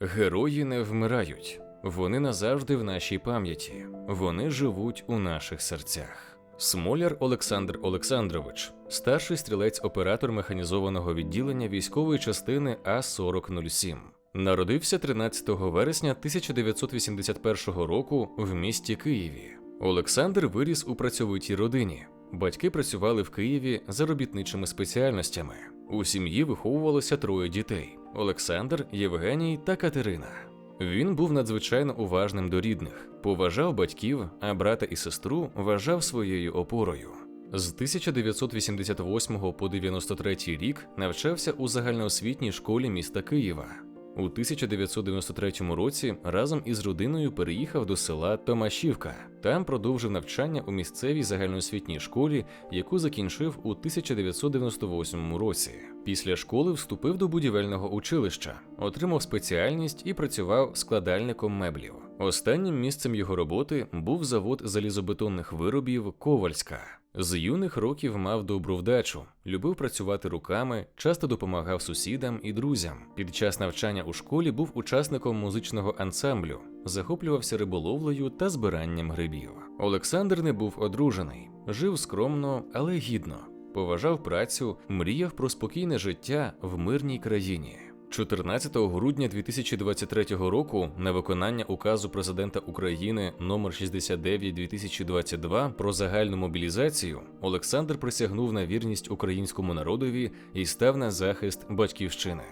Герої не вмирають, вони назавжди в нашій пам'яті, вони живуть у наших серцях. Смоляр Олександр Олександрович, старший стрілець-оператор механізованого відділення військової частини А-4007. Народився 13 вересня 1981 року в місті Києві. Олександр виріс у працьовитій родині. Батьки працювали в Києві за робітничими спеціальностями. У сім'ї виховувалося троє дітей: Олександр, Євгеній та Катерина. Він був надзвичайно уважним до рідних, поважав батьків, а брата і сестру вважав своєю опорою. З 1988 по 93 рік навчався у загальноосвітній школі міста Києва. У 1993 році разом із родиною переїхав до села Томашівка. Там продовжив навчання у місцевій загальноосвітній школі, яку закінчив у 1998 році. Після школи вступив до будівельного училища, отримав спеціальність і працював складальником меблів. Останнім місцем його роботи був завод залізобетонних виробів Ковальська. З юних років мав добру вдачу, любив працювати руками, часто допомагав сусідам і друзям. Під час навчання у школі був учасником музичного ансамблю, захоплювався риболовлею та збиранням грибів. Олександр не був одружений, жив скромно, але гідно, поважав працю, мріяв про спокійне життя в мирній країні. 14 грудня 2023 року на виконання указу президента України номер 69 2022 про загальну мобілізацію Олександр присягнув на вірність українському народові і став на захист батьківщини.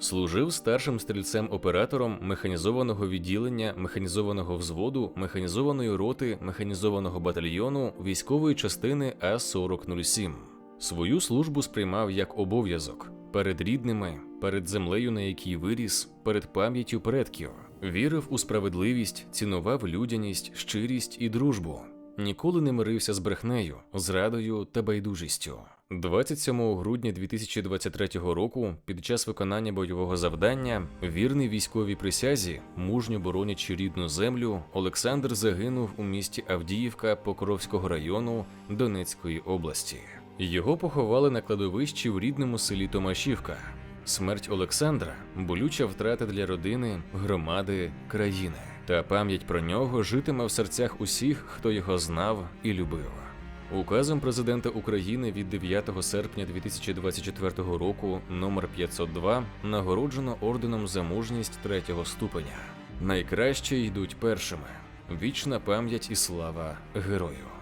Служив старшим стрільцем-оператором механізованого відділення, механізованого взводу, механізованої роти, механізованого батальйону військової частини А-4007. Свою службу сприймав як обов'язок перед рідними, перед землею, на якій виріс, перед пам'яттю предків. Вірив у справедливість, цінував людяність, щирість і дружбу. Ніколи не мирився з брехнею, зрадою та байдужістю. 27 грудня 2023 року, під час виконання бойового завдання, вірний військовій присязі, мужньо боронячи рідну землю, Олександр загинув у місті Авдіївка Покровського району Донецької області. Його поховали на кладовищі в рідному селі Томашівка. Смерть Олександра болюча втрата для родини, громади, країни. Та пам'ять про нього житиме в серцях усіх, хто його знав і любив. Указом президента України від 9 серпня 2024 року номер 502 нагороджено орденом за мужність третього ступеня. Найкраще йдуть першими. Вічна пам'ять і слава герою.